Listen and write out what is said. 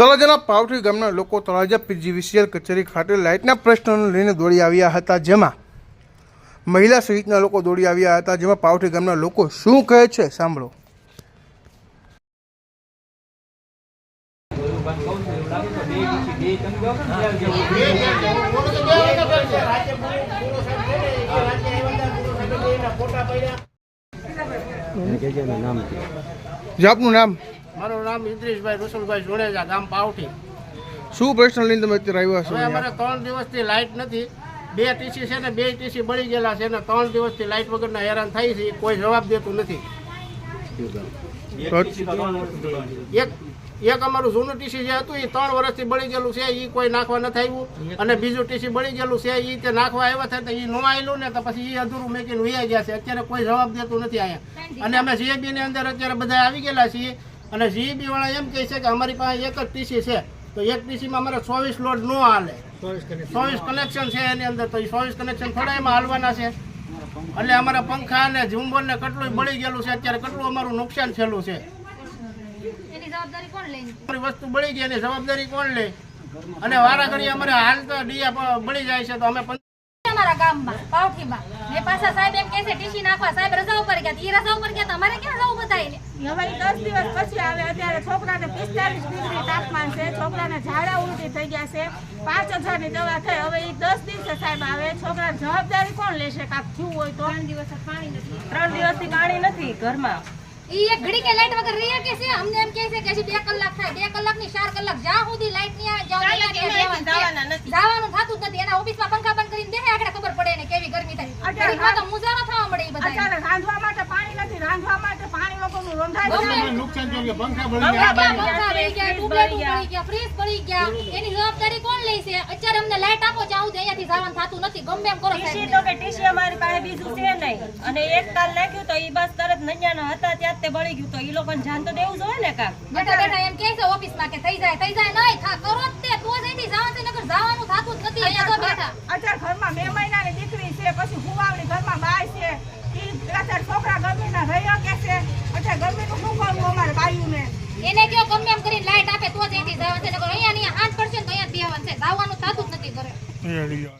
તળાજાના પાવઠી ગામના લોકો તળાજા પીજીવીસીએલ કચેરી ખાતે લાઇટના પ્રશ્નોને લઈને દોડી આવ્યા હતા, જેમાં મહિલા સહિતના લોકો દોડી આવ્યા હતા, જેમાં પાવઠી ગામના લોકો શું કહે છે, સાંભળો. આપનું નામ? મારું નામ ઇદ્રીશભાઈ રસુલભાઈ જોડેજા ગામ પાવઠી. શું પ્રશ્ન લઈને તમે અત્યારે આવ્યા છો અમારે ત્રણ દિવસથી લાઇટ નથી. બે ટીસી છે ને બે ટીસી બળી ગયેલા છે ને ત્રણ દિવસથી લાઇટ વગરના હેરાન થાય છે કોઈ જવાબ દેતું નથી. એક એક અમારું જૂનું ટીસી જે હતું એ ત્રણ વર્ષથી બળી ગયેલું છે એ કોઈ નાખવા નથી આવ્યું. અને બીજું ટીસી બળી ગયેલું છે એ તે નાખવા આવ્યા થાય તો એ નોવાયેલું ને તો પછી એ અધૂરું મેકીને વૈયા ગયા છે. અત્યારે કોઈ જવાબ દેતું નથી અહીંયા. અને અમે જીએબી ની અંદર અત્યારે બધા આવી ગયેલા છીએ. અને જીએબી વાળા એમ કહે છે કે અમારી પાસે એક જ ટીસી છે. તો એક ટીસીમાં અમારે ચોવીસ લોડ ન હાલે. ચોવીસ કનેક્શન છે એની અંદર. તો એ ચોવીસ કનેક્શન થોડા એમાં હાલવાના છે. એટલે અમારા પંખા ને ઝુંબર ને કેટલું બળી ગયેલું છે. અત્યારે કેટલું અમારું નુકસાન થયેલું છે. એની જવાબદારી કોણ લઈને અમારી વસ્તુ બળી ગઈ એની જવાબદારી કોણ લે? અને વારા ઘડી અમારે હાલ તો ડીયા બળી જાય છે તો અમે અમારા ગામમાં પાવઠીમાં. ને પાછા સાહેબ એમ કહે છે ટીસી નાખવા. સાહેબ રજા ઉપર ગયા. ઈ રજા ઉપર ગયા તો અમારે ક્યાં જવું બતાવીને હવે ઈ દસ દિવસ પછી છોકરાને પિસ્તાલીસ ડિગ્રી તાપમાન છે છોકરાને ઝાડા ઉલટી થઈ ગયા છે. પાંચ હજારની દવા થઈ હવે એ દસ દિવસે સાહેબ આવે. છોકરા જવાબદારી કોણ લેશે? કાંક થયું હોય તો. ત્રણ દિવસ પાણી નથી. ત્રણ દિવસથી પાણી નથી ઘરમાં. ઈ એક ઘડી કે લાઈટ વગર રહી કે છે? અમને એમ કહે છે કે બે કલાક થાય. બે કલાકની ચાર કલાક જ્યાં સુધી લાઈટની આવે જવાનું. થતું નથી. એના ઓફિસમાં પંખા બંધ કરીને બેસે આગળ ખબર પડે ને કેવી ગરમી થાય. તો મુજારો થવા મળે ઈ બધા અત્યારે રાંધવા માટે પાણી નથી રાંધવા માટે પાણી વગરનું રંધાય છે પંખા પંખા બળી ગયા? ટ્યુબલાઇટ બળી ગયા ફ્રીજ બળી ગયા એની જવાબદારી કોણ લે છે? અત્યારે અમને લાઈટ આપો જ્યાં સુધી અહીંયાથી જવાનું થતું નથી. ગમે એમ કરો ટીસી તો કે ટીસી અમારી પાસે બીજું છે નહીં. અને એક કાલ નાખ્યું તો ઈ બસ તરત નૈયાનો હતા ત્યાં તે બળી ગયું. તો ઈ લોકોને જાન તો દેવું જોઈએ ને કાક. બેઠા બેઠા એમ કહે છે ઓફિસમાં કે થઈ જાય થઈ જાય નહીં થા કરો જ તે તો જ અહીંથી જવાનું છે નકર જવાનું થતું જ નથી અહીંયા તો બેઠા અત્યારે ઘરમાં બે મહિનાની દીકરી છે પછી હુવાવણી ઘરમાં બાય છે ઈ અત્યારે છોકરા ગરમીના રહ્યા કે છે અત્યારે ગરમીનું શું કરવું અમારે બાયુને એને કયો ગમે એમ કરીને લાઈટ આપે